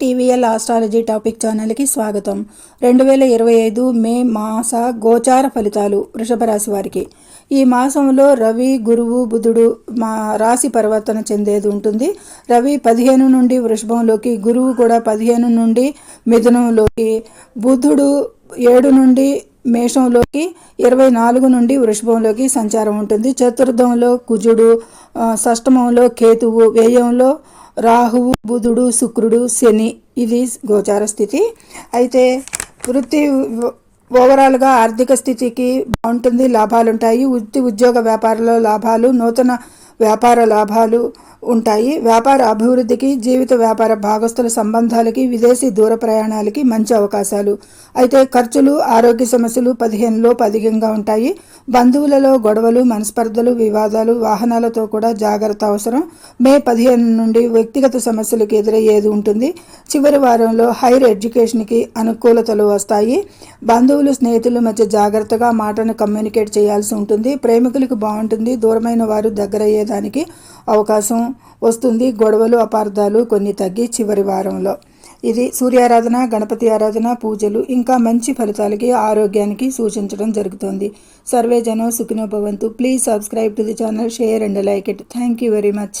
TVL astrology topic ఛానల్కి స్వాగతం. రెండు వేల ఇరవై ఐదు మే మాస గోచార ఫలితాలు వృషభ రాశి వారికి. ఈ మాసంలో రవి గురువు బుధుడు మా రాశి పరివర్తన చెందేది ఉంటుంది. రవి పదిహేను నుండి వృషభంలోకి గురువు కూడా పదిహేను నుండి మిథునంలోకి బుధుడు ఏడు నుండి మేషంలోకి ఇరవై నాలుగు నుండి వృషభంలోకి సంచారం ఉంటుంది. చతుర్థంలో కుజుడు షష్టమంలో కేతువు వ్యయంలో రాహువు బుధుడు శుక్రుడు శని ఇది గోచార స్థితి. అయితే వృత్తి ఓవరాల్గా ఆర్థిక స్థితికి బాగుంటుంది లాభాలు ఉంటాయి వృత్తి ఉద్యోగ వ్యాపారంలో లాభాలు నూతన వ్యాపార లాభాలు ఉంటాయి. వ్యాపార అభివృద్ధికి జీవిత వ్యాపార భాగస్తుల సంబంధాలకి విదేశీ దూర ప్రయాణాలకి మంచి అవకాశాలు. అయితే ఖర్చులు ఆరోగ్య సమస్యలు పదిహేనులో పదిహంగా ఉంటాయి. బంధువులలో గొడవలు మనస్పర్ధలు వివాదాలు వాహనాలతో కూడా జాగ్రత్త అవసరం. మే పదిహేను నుండి వ్యక్తిగత సమస్యలకు ఎదురయ్యేది ఉంటుంది. చివరి వారంలో హైర్ ఎడ్యుకేషన్కి అనుకూలతలు వస్తాయి. బంధువులు స్నేహితుల మధ్య జాగ్రత్తగా మాటను కమ్యూనికేట్ చేయాల్సి ఉంటుంది. ప్రేమికులకు బాగుంటుంది. దూరమైన వారు దగ్గరయ్యేదానికి అవకాశం వస్తుంది. గొడవలు అపార్థాలు కొన్ని తగ్గి చివరి వారంలో. ఇది సూర్యారాధన గణపతి ఆరాధన పూజలు ఇంకా మంచి ఫలితాలకి ఆరోగ్యానికి సూచించడం జరుగుతుంది. సర్వే జనం Sukhinobhavantu please subscribe to the channel share and like it thank you very much